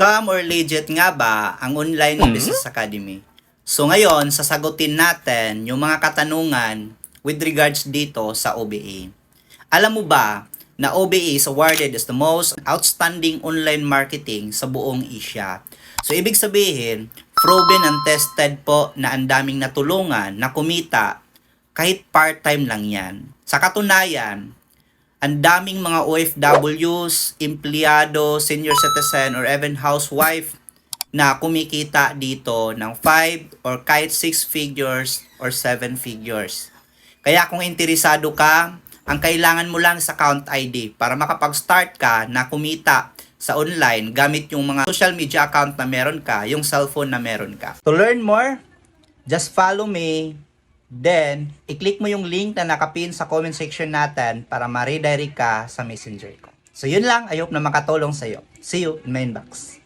Scam or legit nga ba ang online business academy? So ngayon, sasagutin natin yung mga katanungan with regards dito sa OBA. Alam mo ba na OBA is awarded as the most outstanding online marketing sa buong Asia. So ibig sabihin, proven and tested po na ang daming natulungan na kumita kahit part-time lang yan. Sa katunayan, ang daming mga OFWs, empleyado, senior citizen, or even housewife na kumikita dito ng 5 or kahit 6 figures or 7 figures. Kaya kung interesado ka, ang kailangan mo lang sa account ID para makapag-start ka na kumita sa online gamit yung mga social media account na meron ka, yung cellphone na meron ka. To learn more, just follow me. Then, i-click mo yung link na nakapin sa comment section natin para ma-redirect ka sa messenger ko. So, yun lang. I hope na makatulong sa'yo. See you in my inbox.